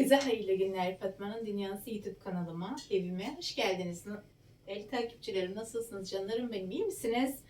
Herkese hayırlı günler. Fatma'nın Dünyası YouTube kanalıma, evime hoş geldiniz. El takipçilerim nasılsınız canlarım benim iyi misiniz?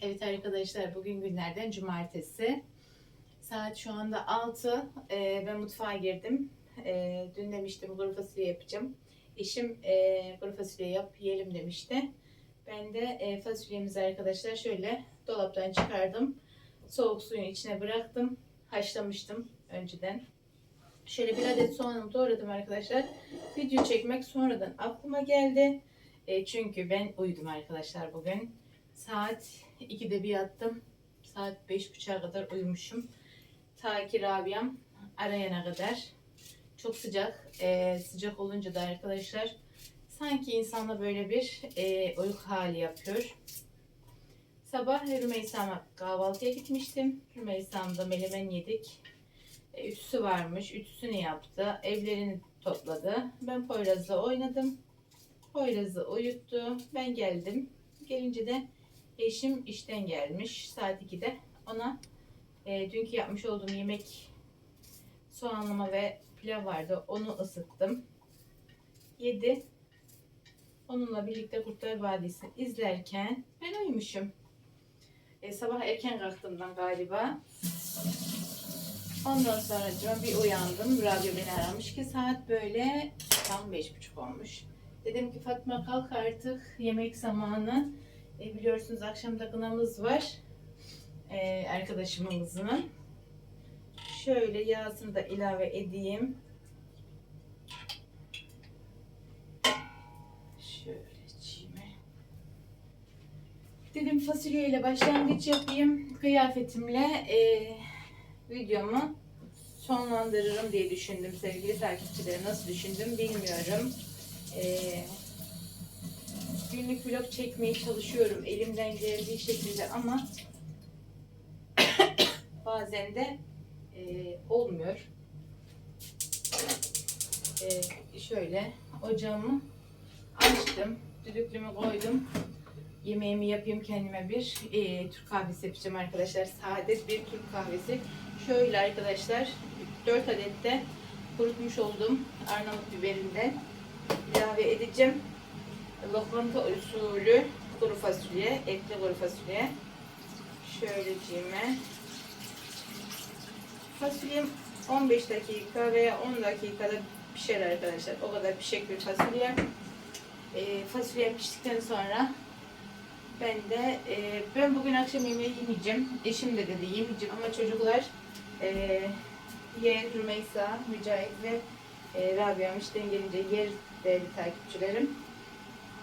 Evet arkadaşlar bugün günlerden cumartesi. Saat şu anda 6. Ee, ben mutfağa girdim. Ee, dün demiştim kuru fasulye yapacağım. Eşim e, kuru fasulye yap yiyelim demişti. Ben de e, fasulyemizi arkadaşlar şöyle dolaptan çıkardım. Soğuk suyun içine bıraktım. Haşlamıştım önceden. Şöyle bir adet soğanımı doğradım arkadaşlar. Video çekmek sonradan aklıma geldi. E, çünkü ben uyudum arkadaşlar bugün. Saat 2'de bir yattım. Saat 5.30'a kadar uyumuşum. Ta ki Rabia'm arayana kadar. Çok sıcak. E, sıcak olunca da arkadaşlar sanki insanda böyle bir e, uyku hali yapıyor. Sabah Rümeysa'ma kahvaltıya gitmiştim. Rümeysa'mda melemen yedik. E, Ütüsü varmış. Ütüsünü yaptı. Evlerini topladı. Ben Poyraz'la oynadım. Poyraz'ı uyuttu. Ben geldim. Gelince de eşim işten gelmiş. Saat 2'de. Ona e, dünkü yapmış olduğum yemek soğanlama ve pilav vardı. Onu ısıttım. Yedi. Onunla birlikte Kurtlar Vadisi izlerken ben uyumuşum. E, sabah erken kalktığımdan galiba. Ondan sonra bir uyandım. Radyo beni aramış ki saat böyle tam beş buçuk olmuş. Dedim ki Fatma kalk artık yemek zamanı. E, biliyorsunuz akşamda gınamız var. E, arkadaşımızın. Şöyle yağsını da ilave edeyim. Dedim fasulyeyle başlangıç yapayım. Kıyafetimle e, videomu sonlandırırım diye düşündüm sevgili takipçilerim. Nasıl düşündüm bilmiyorum. Ee, günlük vlog çekmeye çalışıyorum elimden geldiği şekilde ama bazen de e, olmuyor. Ee, şöyle ocağımı açtım. Düdüklümü koydum. Yemeğimi yapayım kendime bir e, Türk kahvesi yapacağım arkadaşlar. Sade bir Türk kahvesi. Şöyle arkadaşlar 4 adet de kurutmuş olduğum Arnavut biberinden ilave edeceğim. Lokanta usulü kuru fasulye, etli kuru fasulye. Şöyle cime. Fasulyem 15 dakika veya 10 dakikada pişer arkadaşlar. O kadar pişecek bir fasulye. E, fasulye piştikten sonra ben de e, ben bugün akşam yemeği yemeyeceğim. Eşim de dedi yemeyeceğim ama çocuklar e, yer Rümeysa, Mücahit ve e, Rabia'm işten gelince yer değerli takipçilerim.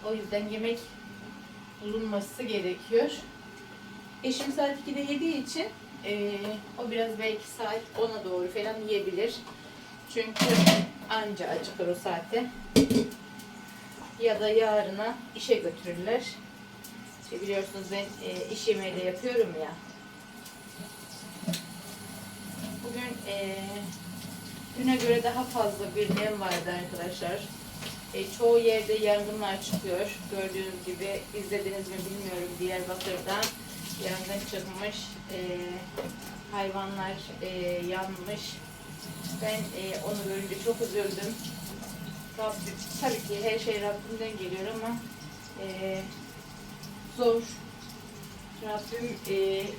O yüzden yemek bulunması gerekiyor. Eşim saat 2'de yediği için e, o biraz belki saat 10'a doğru falan yiyebilir. Çünkü anca acıkır o saate. Ya da yarına işe götürürler. İşte biliyorsunuz ben e, iş yemeği de yapıyorum ya. Bugün e, düne göre daha fazla bir nem vardı arkadaşlar. E, çoğu yerde yangınlar çıkıyor. Gördüğünüz gibi izlediniz mi bilmiyorum Diyarbakır'da yangın çıkmış. E, hayvanlar e, yanmış. Ben e, onu görünce çok üzüldüm. Rabbim, tabii ki her şey Rabbimden geliyor ama e, zor. Rabbim e,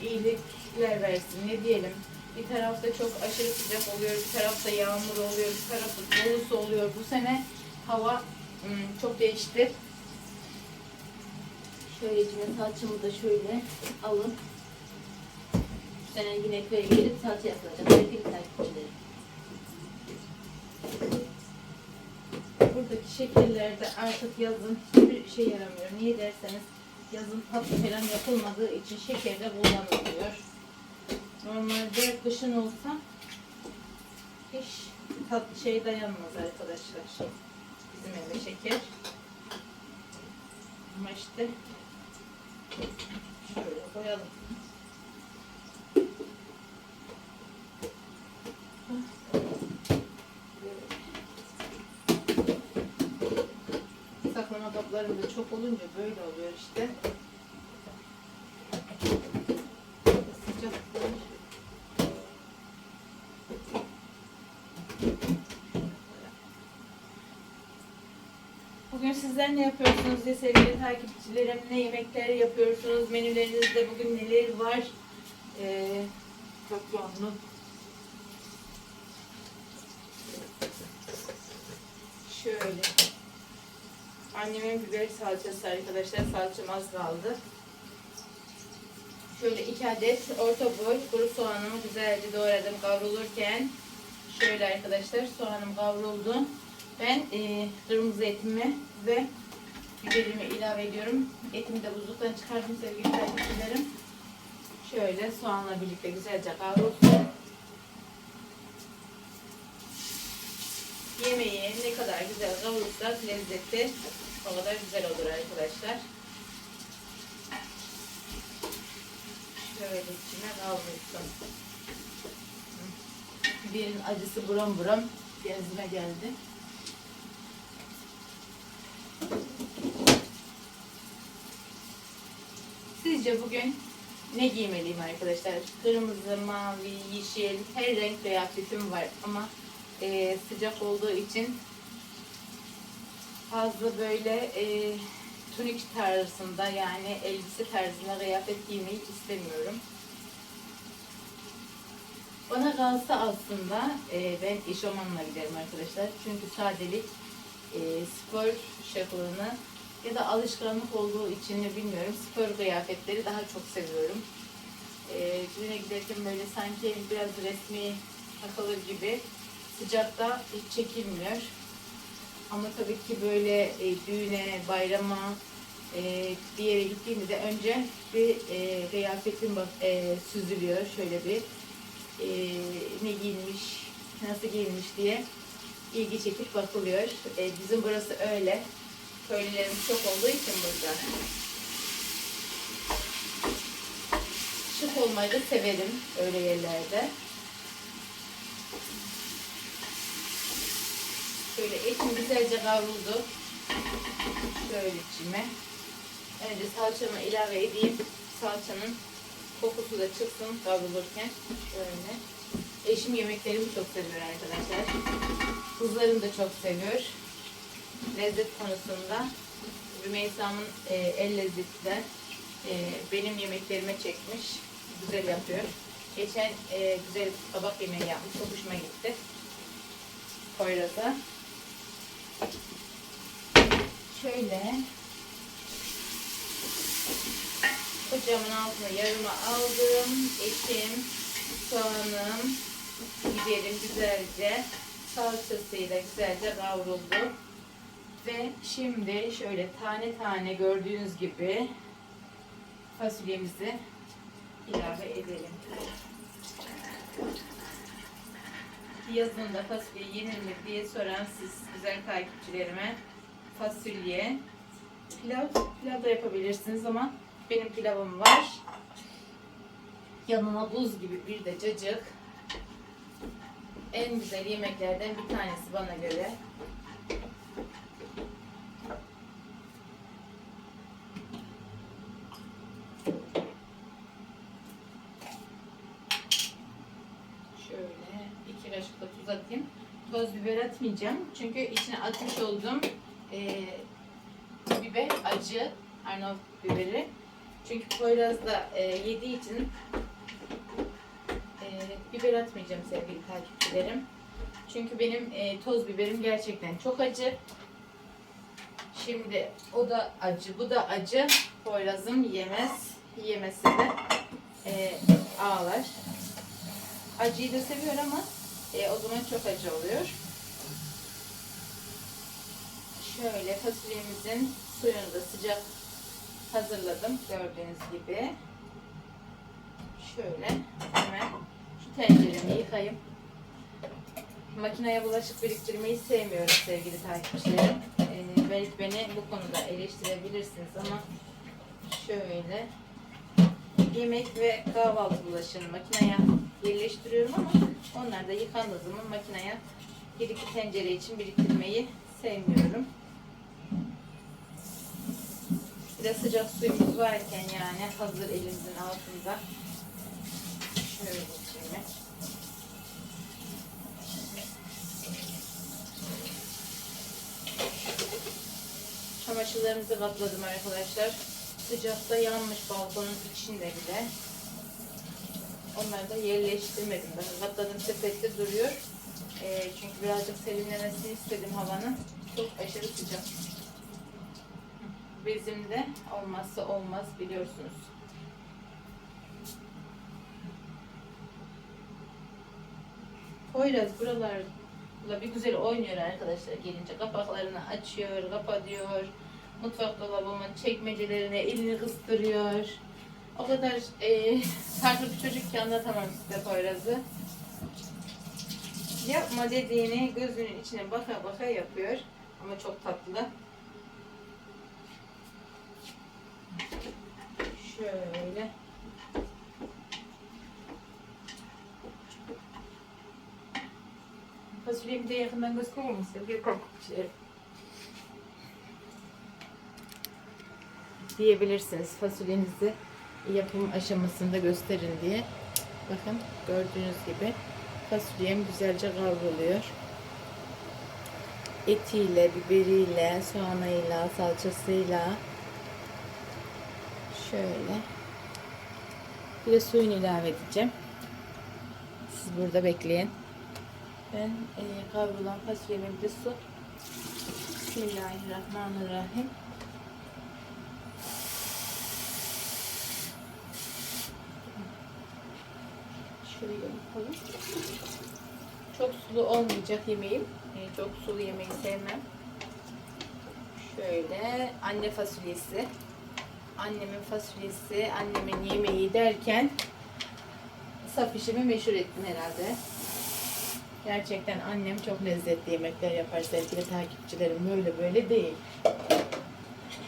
iyilikler versin. Ne diyelim? Bir tarafta çok aşırı sıcak oluyor, bir tarafta yağmur oluyor, bir tarafta dolusu oluyor. Bu sene hava ım, çok değişti. Şöyle içine salçamı da şöyle alın. Bu sene yine köye gelip salça yapılacak. Sevgili takipçilerim. Buradaki şekerlerde artık yazın hiçbir şey yaramıyor. Niye derseniz yazın tatlı falan yapılmadığı için şeker de kullanılıyor. Normalde kışın olsa hiç tatlı şey dayanmaz arkadaşlar. Bizim evde şeker. Ama işte şöyle koyalım. Saklama kaplarım da çok olunca böyle oluyor işte. Sıcak. Sizler ne yapıyorsunuz diye sevgili takipçilerim. Ne yemekler yapıyorsunuz? Menülerinizde bugün neler var? Ee, çok yoğunluk. Şöyle. Annemin biber salçası arkadaşlar. Salçam az kaldı. Şöyle iki adet orta boy kuru soğanımı güzelce doğradım kavrulurken. Şöyle arkadaşlar soğanım kavruldu. Ben e, kırmızı etimi ve biberimi ilave ediyorum. Etimi de buzluktan çıkardım sevgili takipçilerim. Şöyle soğanla birlikte güzelce kavrulsun. Yemeği ne kadar güzel kavurursak lezzeti o kadar güzel olur arkadaşlar. Şöyle içine kavrulsun. Biberin acısı buram buram genzime geldi. Sizce bugün ne giymeliyim arkadaşlar? Kırmızı, mavi, yeşil, her renk kıyafetim var ama e, sıcak olduğu için fazla böyle e, tunik tarzında yani elbise tarzında kıyafet giymeyi istemiyorum. Bana kalsa aslında e, ben eşofmanla giderim arkadaşlar. Çünkü sadelik e, spor şıklığını ya da alışkanlık olduğu için mi bilmiyorum. Spor kıyafetleri daha çok seviyorum. E, düğüne giderken böyle sanki biraz resmi takılır gibi sıcakta hiç çekilmiyor. Ama tabii ki böyle e, düğüne, bayrama, e, bir yere gittiğimde önce bir e, kıyafetim e, süzülüyor. Şöyle bir e, ne giyinmiş, nasıl giyinmiş diye ilgi çekip bakılıyor. E, bizim burası öyle. Köylülerimiz çok olduğu için burada. Şık olmayı da severim öyle yerlerde. Şöyle etim güzelce kavruldu. Şöyle içime. Önce salçamı ilave edeyim. Salçanın kokusu da çıksın kavrulurken. Şöyle. Eşim yemeklerimi çok seviyor arkadaşlar. Kızlarım da çok seviyor. Lezzet konusunda Rümeysa'mın e, el lezzeti de e, benim yemeklerime çekmiş. Güzel yapıyor. Geçen e, güzel tabak yemeği yapmış. Çok hoşuma gitti. Poyraz'a. Şöyle ocağımın altına yarıma aldım. Etim, soğanım, biberim güzelce salçasıyla güzelce kavruldu. Ve şimdi şöyle tane tane gördüğünüz gibi fasulyemizi ilave edelim. Yazında fasulye yenir mi diye soran siz güzel takipçilerime fasulye pilav, pilav da yapabilirsiniz ama benim pilavım var. Yanına buz gibi bir de cacık. En güzel yemeklerden bir tanesi bana göre. Şöyle iki kaşık da tuz atayım. Toz biber atmayacağım. Çünkü içine atmış olduğum e, biber acı. Arnavut biberi. Çünkü Poyraz da e, yediği için e, biber atmayacağım sevgili takipçilerim. Çünkü benim e, toz biberim gerçekten çok acı. Şimdi o da acı, bu da acı. Poyraz'ım yemez. Yemesi de e, ağlar. Acıyı da seviyor ama e, o zaman çok acı oluyor. Şöyle fasulyemizin suyunu da sıcak hazırladım gördüğünüz gibi. Şöyle hemen şu tenceremi yıkayayım. Makineye bulaşık biriktirmeyi sevmiyorum sevgili takipçilerim. Ee, belki beni bu konuda eleştirebilirsiniz ama şöyle yemek ve kahvaltı bulaşığını makineye yerleştiriyorum ama onlar da yıkandığı zaman makineye bir iki tencere için biriktirmeyi sevmiyorum. Bir sıcak suyumuz varken yani hazır elimizin altında. Şöyle içine. Çamaşırlarımızı katladım arkadaşlar. Sıcakta yanmış balkonun içinde bile. Onları da yerleştirmedim. Ben katladım sepette duruyor. Ee, çünkü birazcık serinlemesini istedim havanın. Çok aşırı sıcak. Bezimde olmazsa olmaz biliyorsunuz. Poyraz buralarla bir güzel oynuyor arkadaşlar gelince. Kapaklarını açıyor, kapatıyor. Mutfak dolabımın çekmecelerine elini kıstırıyor. O kadar e, farklı bir çocuk ki anlatamam size Poyraz'ı. Yapma dediğini gözünün içine baka baka yapıyor. Ama çok tatlı. Şöyle. Fasulyemi de yakından gösterir misin? Bir şey. Diyebilirsiniz fasulyenizi yapım aşamasında gösterin diye. Bakın gördüğünüz gibi fasulyem güzelce kavruluyor. Etiyle, biberiyle, soğanıyla, salçasıyla şöyle bir de suyunu ilave edeceğim. Siz burada bekleyin. Ben e, kavrulan fasulyeme bir de su. Bismillahirrahmanirrahim. Şöyle yapalım. Çok sulu olmayacak yemeğim. E, çok sulu yemeği sevmem. Şöyle anne fasulyesi. Annemin fasulyesi, annemin yemeği derken saf işimi meşhur ettim herhalde. Gerçekten annem çok lezzetli yemekler yapar sevgili takipçilerim. Böyle böyle değil.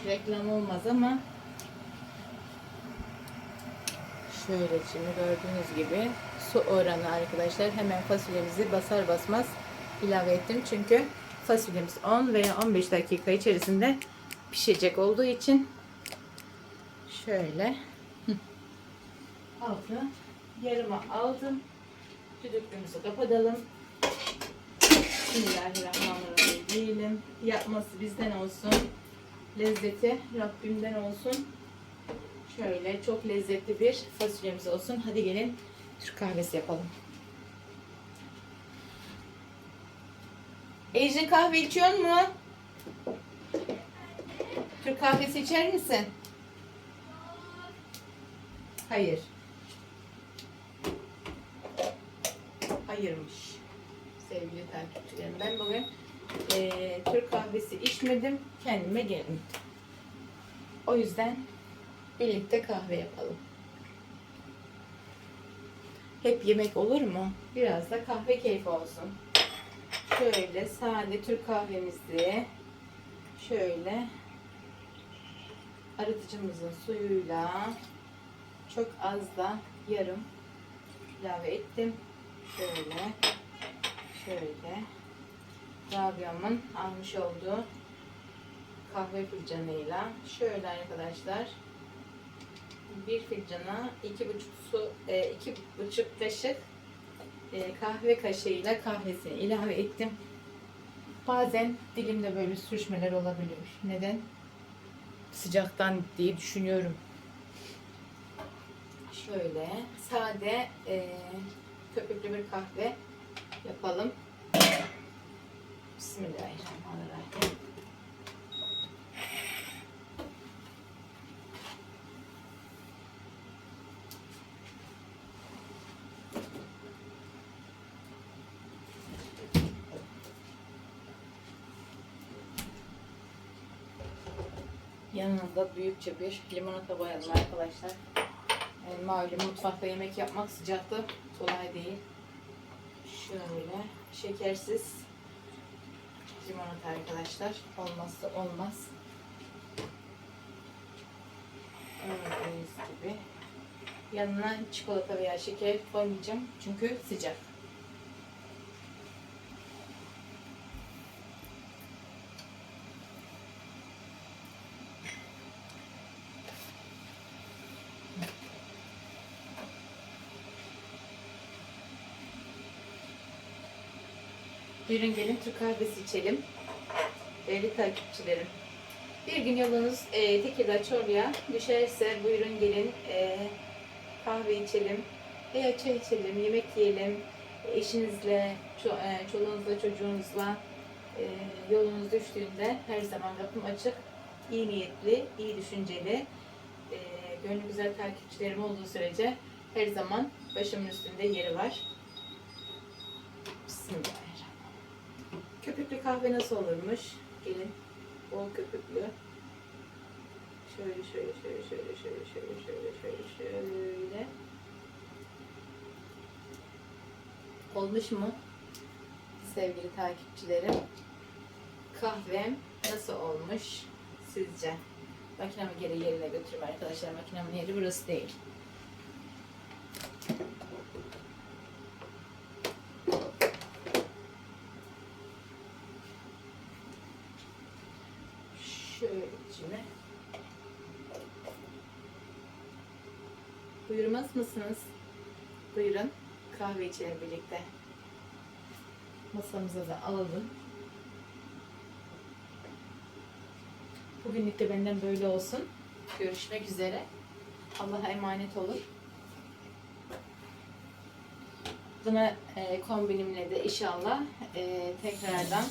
Reklam olmaz ama şöyle şimdi gördüğünüz gibi su oranı arkadaşlar. Hemen fasulyemizi basar basmaz ilave ettim. Çünkü fasulyemiz 10 veya 15 dakika içerisinde pişecek olduğu için şöyle altını yarıma aldım. Düdüklüğümüzü kapatalım. Bismillahirrahmanirrahim diyelim. Yapması bizden olsun. Lezzeti Rabbimden olsun. Şöyle çok lezzetli bir fasulyemiz olsun. Hadi gelin Türk kahvesi yapalım. Ejin kahve içiyor mu? Türk kahvesi içer misin? Hayır. Hayırmış. Sevgili takipçilerim. Ben bugün eee, Türk kahvesi içmedim. Kendime geldim. O yüzden birlikte kahve yapalım. Hep yemek olur mu? Biraz da kahve keyfi olsun. Şöyle sade Türk kahvemizi şöyle arıtıcımızın suyuyla çok az da yarım ilave ettim. Şöyle şöyle Rabia'mın almış olduğu kahve fincanıyla şöyle arkadaşlar bir fincana iki buçuk su e, iki buçuk kaşık e, kahve kaşığıyla kahvesini ilave ettim. Bazen dilimde böyle sürüşmeler olabiliyor. Neden? Sıcaktan diye düşünüyorum. Şöyle sade e, köpüklü bir kahve yapalım. Bismillahirrahmanirrahim. Yanında büyükçe bir limonata koyalım arkadaşlar. Yani malum mutfakta yemek yapmak sıcakta kolay değil. Şöyle şekersiz limonata arkadaşlar. Olmazsa olmaz. Gördüğünüz gibi. Yanına çikolata veya şeker koymayacağım. Çünkü sıcak. Buyurun gelin Türk kahvesi içelim. Değerli takipçilerim. Bir gün yolunuz e, Tekirdağ Çorlu'ya düşerse buyurun gelin e, kahve içelim veya çay içelim, yemek yiyelim. Eşinizle, ço- e, çoluğunuzla, çocuğunuzla e, yolunuz düştüğünde her zaman kapım açık. iyi niyetli, iyi düşünceli, e, gönlü güzel takipçilerim olduğu sürece her zaman başımın üstünde yeri var. Bismillahirrahmanirrahim. Köpüklü kahve nasıl olurmuş? Gelin. Bol köpüklü. Şöyle şöyle şöyle şöyle şöyle şöyle şöyle şöyle şöyle. Olmuş mu? Sevgili takipçilerim. Kahvem nasıl olmuş sizce? Makinamı geri yerine götürüm arkadaşlar. Makinamın yeri burası değil. Şöyle içine. Buyurmaz mısınız? Buyurun. Kahve içelim birlikte. Masamıza da alalım. Bugünlük de benden böyle olsun. Görüşmek üzere. Allah'a emanet olun. Buna e, kombinimle de inşallah e, tekrardan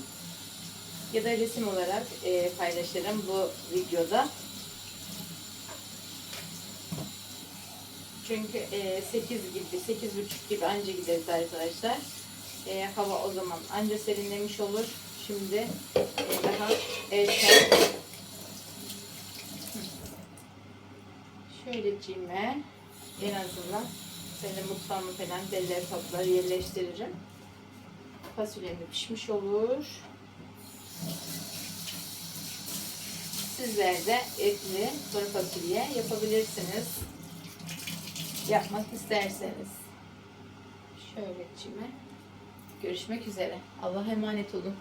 ya da resim olarak e, paylaşırım bu videoda. Çünkü e, 8 gibi, 8.30 gibi anca gideriz arkadaşlar. E, hava o zaman anca serinlemiş olur. Şimdi e, daha erken. Şöyle cime en azından böyle mutfağımı falan deller toplar yerleştiririm. Fasulyem de pişmiş olur. Sizler de etli kuru fasulye yapabilirsiniz. Yapmak isterseniz. Şöyle cime. Görüşmek üzere. Allah'a emanet olun.